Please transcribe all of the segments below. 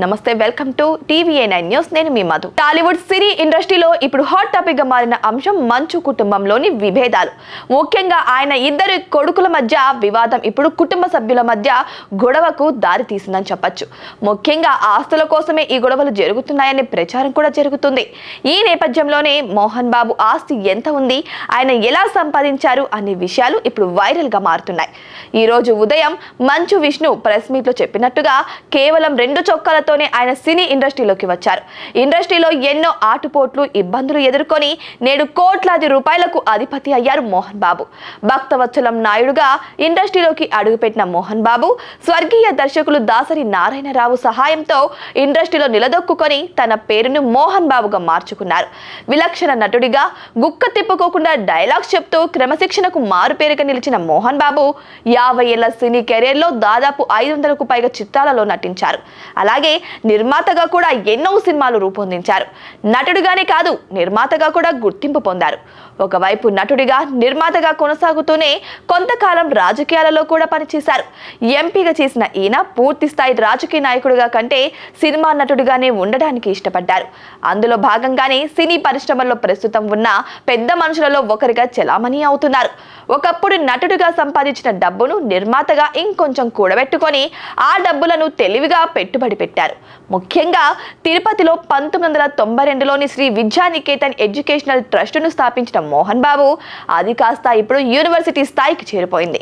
నమస్తే welcome to TV nine news. నేను మీ మధు. టాలీవుడ్ సినీ ఇండస్ట్రీలో ఇప్పుడు హాట్ టాపిక్గా మారిన అంశం మంచు కుటుంబంలోని విభేదాలు. ముఖ్యంగా ఆయన ఇద్దరు కొడుకుల మధ్య వివాదం ఇప్పుడు కుటుంబ సభ్యుల మధ్య గొడవకు దారి తీసిందని చెప్పొచ్చు. ముఖ్యంగా ఆస్తుల కోసమే ఈ గొడవలు జరుగుతున్నాయనే ప్రచారం కూడా జరుగుతుంది. ఈ నేపథ్యంలోనే మోహన్ బాబు ఆస్తి ఎంత ఉంది ఆయన ఎలా సంపాదించారు అనే విషయాలు ఇప్పుడు వైరల్గా మారుతున్నాయి. ఈ రోజు ఉదయం మంచు విష్ణు ప్రెస్ మీట్లో చెప్పినట్టుగా కేవలం రెండు చొక్కాలతోనే ఆయన సినీ ఇండస్ట్రీలోకి వచ్చారు. ఇండస్ట్రీలో ఎన్నో ఆటుపోట్లు ఇబ్బందులు ఎదుర్కొని నేడు కోట్లాది రూపాయలకు అధిపతి అయ్యారు మోహన్ బాబు. భక్తవత్సలం నాయుడుగా ఇండస్ట్రీలోకి అడుగుపెట్టిన మోహన్ బాబు స్వర్గీయ దర్శకులు దాసరి నారాయణరావు సహాయంతో ఇండస్ట్రీలో నిలదొక్కుకొని తన పేరును మోహన్ బాబుగా మార్చుకున్నారు. విలక్షణ నటుడిగా గుక్క తిప్పుకోకుండా డైలాగ్స్ చెప్తూ క్రమశిక్షణకు మారుపేరుగా నిలిచిన మోహన్ బాబు యాభై ఏళ్ళ సినీ కెరీర్లో దాదాపు ఐదు వందలకు పైగా చిత్రాలలో నటించారు. అలాగే నిర్మాతగా కూడా ఎన్నో సినిమాలు రూపొందించారు. నటుడిగానే కాదు నిర్మాతగా కూడా గుర్తింపు పొందారు. ఒకవైపు నటుడిగా నిర్మాతగా కొనసాగుతూనే కొంతకాలం రాజకీయాలలో కూడా పనిచేశారు. ఎంపీగా చేసిన ఈయన పూర్తి స్థాయి రాజకీయ నాయకుడిగా కంటే సినిమా నటుడిగానే ఉండడానికి ఇష్టపడ్డారు. అందులో భాగంగానే సినీ పరిశ్రమలో ప్రస్తుతం ఉన్న పెద్ద మనుషులలో ఒకరిగా చెలామణి అవుతున్నారు. ఒకప్పుడు నటుడిగా సంపాదించిన డబ్బును నిర్మాతగా ఇంకొంచెం కూడబెట్టుకొని ఆ డబ్బులను తెలివిగా పెట్టుబడి పెట్టారు. ముఖ్యంగా తిరుపతిలో పంతొమ్మిది వందల తొంభై రెండులోని శ్రీ విద్యానికేతన్ ఎడ్యుకేషనల్ ట్రస్టును స్థాపించిన మోహన్ బాబు అది కాస్త ఇప్పుడు యూనివర్సిటీ స్థాయికి చేరిపోయింది.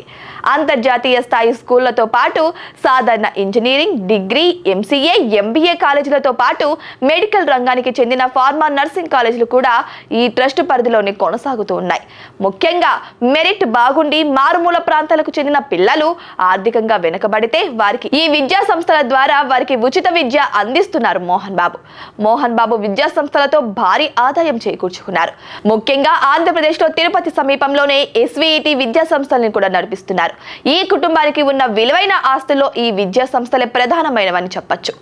అంతర్జాతీయ స్థాయి స్కూళ్ళతో పాటు సాధారణ ఇంజనీరింగ్ డిగ్రీ ఎంసీఏ ఎంబీఏ కాలేజీలతో పాటు మెడికల్ రంగానికి చెందిన ఫార్మా నర్సింగ్ కాలేజీలు కూడా ఈ ట్రస్ట్ పరిధిలోనే కొనసాగుతూ ఉన్నాయి. ముఖ్యంగా మెరిట్ బాగుండి మారుమూల ప్రాంతాలకు చెందిన పిల్లలు ఆర్థికంగా వెనుకబడితే వారికి ఈ విద్యా సంస్థల ద్వారా వారికి ఉచిత విద్య అందిస్తున్నారు మోహన్ బాబు. మోహన్ బాబు విద్యా సంస్థలతో భారీ ఆదాయం చేకూర్చుకున్నారు. ముఖ్యంగా ఆంధ్రప్రదేశ్లో తిరుపతి సమీపంలోనే ఎస్వీఈటీ విద్యా సంస్థలను కూడా నడిపిస్తున్నారు. ఈ కుటుంబానికి ఉన్న విలువైన ఆస్తుల్లో ఈ విద్యా సంస్థలే ప్రధానమైనవని చెప్పొచ్చు.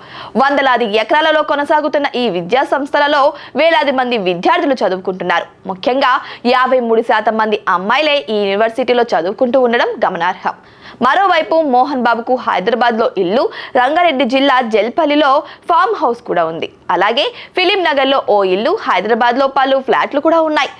వందలాది ఎకరాలలో కొనసాగుతున్న ఈ విద్యా సంస్థలలో వేలాది మంది విద్యార్థులు చదువుకుంటున్నారు. ముఖ్యంగా యాభై మూడు శాతం మంది అమ్మాయిలే ఈ యూనివర్సిటీలో చదువుకుంటూ ఉండడం గమనార్హం. మరోవైపు మోహన్ బాబుకు హైదరాబాద్లో ఇల్లు రంగారెడ్డి జిల్లా జల్పల్లిలో ఫామ్ హౌస్ కూడా ఉంది. అలాగే ఫిలిం నగర్లో ఓ ఇల్లు హైదరాబాద్లో పలు ఫ్లాట్లు కూడా ఉన్నాయి.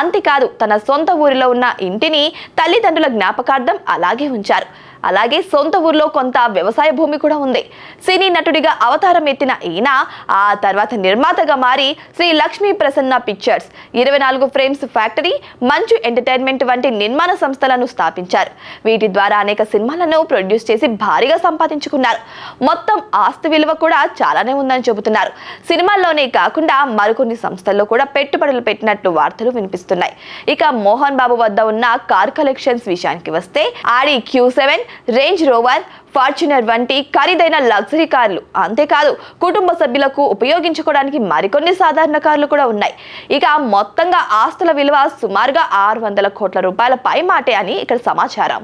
అంతేకాదు తన సొంత ఊరిలో ఉన్న ఇంటిని తల్లిదండ్రుల జ్ఞాపకార్థం అలాగే ఉంచారు. అలాగే సొంత ఊర్లో కొంత వ్యవసాయ భూమి కూడా ఉంది. సినీ నటుడిగా అవతారం ఎత్తిన ఈయన ఆ తర్వాత నిర్మాతగా మారి శ్రీ లక్ష్మీ ప్రసన్న పిక్చర్స్ ఇరవై నాలుగు ఫ్రేమ్స్ ఫ్యాక్టరీ మంచు ఎంటర్టైన్మెంట్ వంటి నిర్మాణ సంస్థలను స్థాపించారు. వీటి ద్వారా అనేక సినిమాలను ప్రొడ్యూస్ చేసి భారీగా సంపాదించుకున్నారు. మొత్తం ఆస్తి విలువ కూడా చాలానే ఉందని చెబుతున్నారు. సినిమాల్లోనే కాకుండా మరికొన్ని సంస్థల్లో కూడా పెట్టుబడులు పెట్టినట్లు వార్తలు వినిపిస్తున్నాయి. ఇక మోహన్ బాబు వద్ద ఉన్న కార్ కలెక్షన్స్ విషయానికి వస్తే Audi Q seven Range Rover Fortuner వంటి ఖరీదైన లగ్జరీ కార్లు. అంతేకాదు కుటుంబ సభ్యులకు ఉపయోగించుకోవడానికి మరికొన్ని సాధారణ కార్లు కూడా ఉన్నాయి. ఇక మొత్తంగా ఆస్తుల విలువ సుమారుగా ఆరు వందల కోట్ల రూపాయల పై మాటే అని ఇక్కడ సమాచారం.